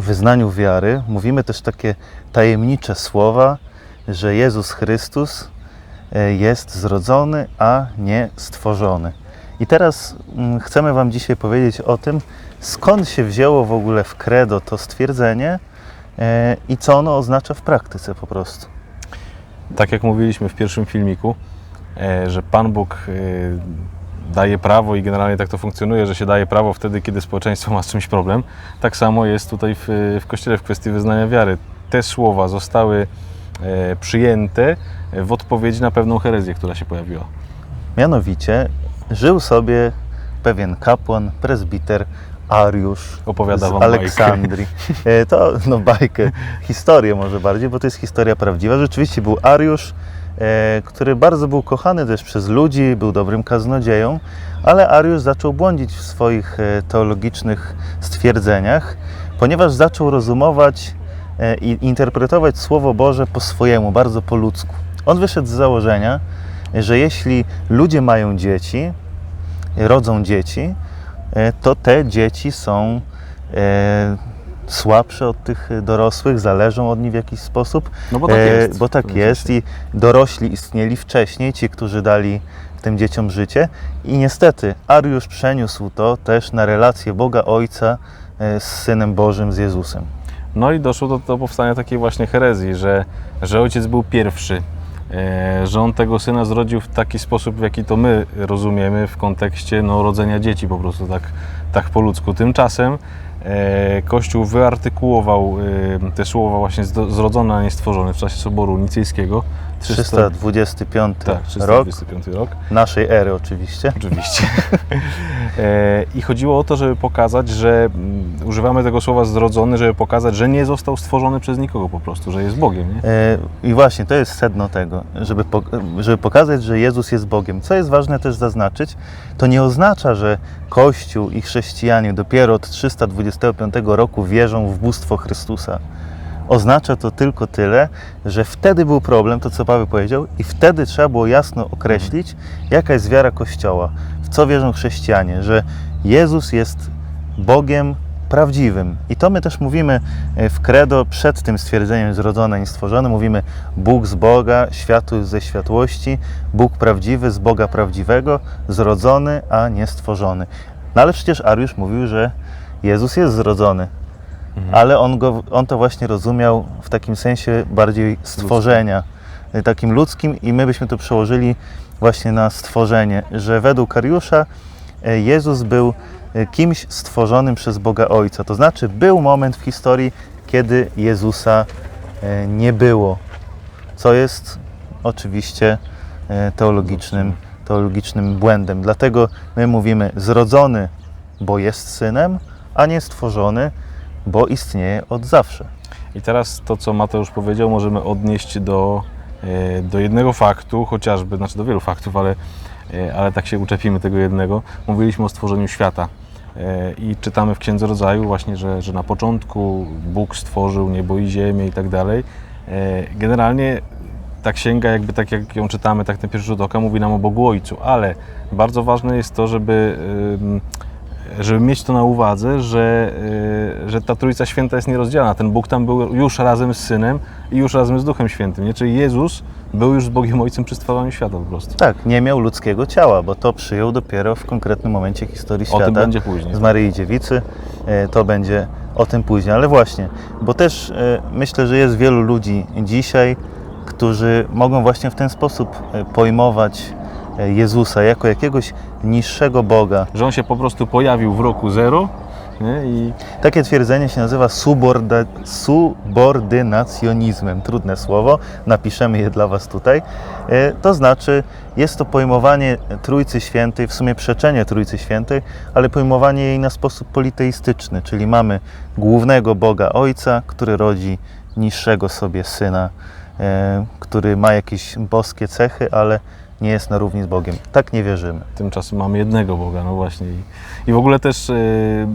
wyznaniu wiary mówimy też takie tajemnicze słowa, że Jezus Chrystus e, jest zrodzony, a nie stworzony. I teraz mm, chcemy Wam dzisiaj powiedzieć o tym, skąd się wzięło w ogóle w credo to stwierdzenie e, i co ono oznacza w praktyce po prostu. Tak jak mówiliśmy w pierwszym filmiku, e, że Pan Bóg daje prawo i generalnie tak to funkcjonuje, że się daje prawo wtedy, kiedy społeczeństwo ma z czymś problem. Tak samo jest tutaj w, w Kościele w kwestii wyznania wiary. Te słowa zostały e, przyjęte w odpowiedzi na pewną herezję, która się pojawiła. Mianowicie żył sobie pewien kapłan, prezbiter Ariusz Opowiada z wam bajkę. Aleksandrii. E, To, no bajkę, historię może bardziej, bo to jest historia prawdziwa. Rzeczywiście był Ariusz, który bardzo był kochany też przez ludzi, był dobrym kaznodzieją, ale Ariusz zaczął błądzić w swoich e, teologicznych stwierdzeniach, ponieważ zaczął rozumować e, i interpretować Słowo Boże po swojemu, bardzo po ludzku. On wyszedł z założenia, że jeśli ludzie mają dzieci, rodzą dzieci, e, to te dzieci są e, słabsze od tych dorosłych, zależą od nich w jakiś sposób. No bo tak E, jest. Bo tak jest i dorośli istnieli wcześniej, ci, którzy dali tym dzieciom życie. I niestety Ariusz przeniósł to też na relację Boga Ojca e, z Synem Bożym, z Jezusem. No i doszło do, do powstania takiej właśnie herezji, że, że ojciec był pierwszy, e, że on tego syna zrodził w taki sposób, w jaki to my rozumiemy w kontekście no, rodzenia dzieci po prostu tak, tak po ludzku. Tymczasem e, Kościół wyartykułował e, te słowa właśnie zrodzone, a nie stworzone w czasie Soboru Nicejskiego. 325 tak, rok 325 rok. naszej ery oczywiście. Oczywiście. E, I chodziło o to, żeby pokazać, że mm, używamy tego słowa zrodzony, żeby pokazać, że nie został stworzony przez nikogo po prostu, że jest Bogiem. Nie? E, I właśnie to jest sedno tego, żeby, żeby pokazać, że Jezus jest Bogiem. Co jest ważne też zaznaczyć, to nie oznacza, że Kościół i chrześcijanie dopiero od 325 roku wierzą w bóstwo Chrystusa. Oznacza to tylko tyle, że wtedy był problem, to co Paweł powiedział, i wtedy trzeba było jasno określić, jaka jest wiara Kościoła, w co wierzą chrześcijanie, że Jezus jest Bogiem prawdziwym. I to my też mówimy e, w credo przed tym stwierdzeniem zrodzone i stworzone. Mówimy Bóg z Boga, światło ze światłości, Bóg prawdziwy z Boga prawdziwego, zrodzony, a nie stworzony. No ale przecież Ariusz mówił, że Jezus jest zrodzony. Ale on, go, on to właśnie rozumiał w takim sensie bardziej stworzenia, y, takim ludzkim i my byśmy to przełożyli właśnie na stworzenie, że według Ariusza e, Jezus był e, kimś stworzonym przez Boga Ojca. To znaczy był moment w historii, kiedy Jezusa e, nie było, co jest oczywiście e, teologicznym, teologicznym błędem. Dlatego my mówimy zrodzony, bo jest synem, a nie stworzony, bo istnieje od zawsze. I teraz to, co Mateusz powiedział, możemy odnieść do, e, do jednego faktu, chociażby, znaczy do wielu faktów, ale, e, ale tak się uczepimy tego jednego. Mówiliśmy o stworzeniu świata. E, I czytamy w Księdze Rodzaju właśnie, że, że na początku Bóg stworzył niebo i ziemię i tak dalej. E, Generalnie ta księga, jakby tak jak ją czytamy, tak ten pierwszy rzut oka mówi nam o Bogu Ojcu, ale bardzo ważne jest to, żeby, żeby mieć to na uwadze, że, że ta Trójca Święta jest nierozdzielna. Ten Bóg tam był już razem z Synem i już razem z Duchem Świętym, nie? Czyli Jezus był już z Bogiem Ojcem przy stwarzaniu świata po prostu. Tak, nie miał ludzkiego ciała, bo to przyjął dopiero w konkretnym momencie historii O świata. tym będzie później. z Maryi Dziewicy. E, To będzie o tym później. Ale właśnie, bo też e, myślę, że jest wielu ludzi dzisiaj, którzy mogą właśnie w ten sposób e, pojmować Jezusa jako jakiegoś niższego Boga. Że On się po prostu pojawił w roku zero nie? i Takie twierdzenie się nazywa suborda, subordynacjonizmem. Trudne słowo, napiszemy je dla Was tutaj. E, To znaczy, jest to pojmowanie Trójcy Świętej, w sumie przeczenie Trójcy Świętej, ale pojmowanie jej na sposób politeistyczny, czyli mamy głównego Boga Ojca, który rodzi niższego sobie Syna, e, który ma jakieś boskie cechy, ale nie jest na równi z Bogiem. Tak nie wierzymy. tymczasem mamy jednego Boga, no właśnie. I, i w ogóle też y,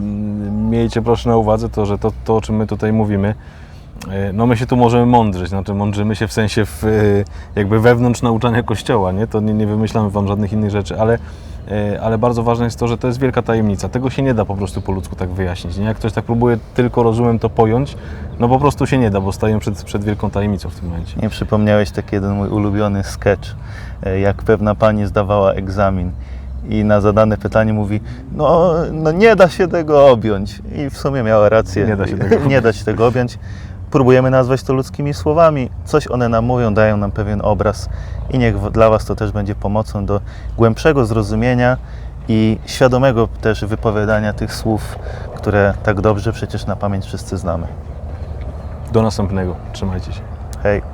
miejcie proszę na uwadze to, że to, to, o czym my tutaj mówimy, E, No my się tu możemy mądrzyć, znaczy mądrzymy się w sensie w, e, jakby wewnątrz nauczania Kościoła, nie? To nie, nie wymyślamy Wam żadnych innych rzeczy, ale, ale bardzo ważne jest to, że to jest wielka tajemnica. Tego się nie da po prostu po ludzku tak wyjaśnić, nie? Jak ktoś tak próbuje tylko rozumem to pojąć, no po prostu się nie da, bo stajemy przed, przed wielką tajemnicą w tym momencie. Nie przypomniałeś taki jeden mój ulubiony sketch, e, jak pewna pani zdawała egzamin i na zadane pytanie mówi, no, no nie da się tego objąć. I w sumie miała rację. Nie da się tego nie da się tego objąć. Próbujemy nazwać to ludzkimi słowami. Coś one nam mówią, dają nam pewien obraz i niech dla Was to też będzie pomocą do głębszego zrozumienia i świadomego też wypowiadania tych słów, które tak dobrze przecież na pamięć wszyscy znamy. Do następnego. Trzymajcie się. Hej!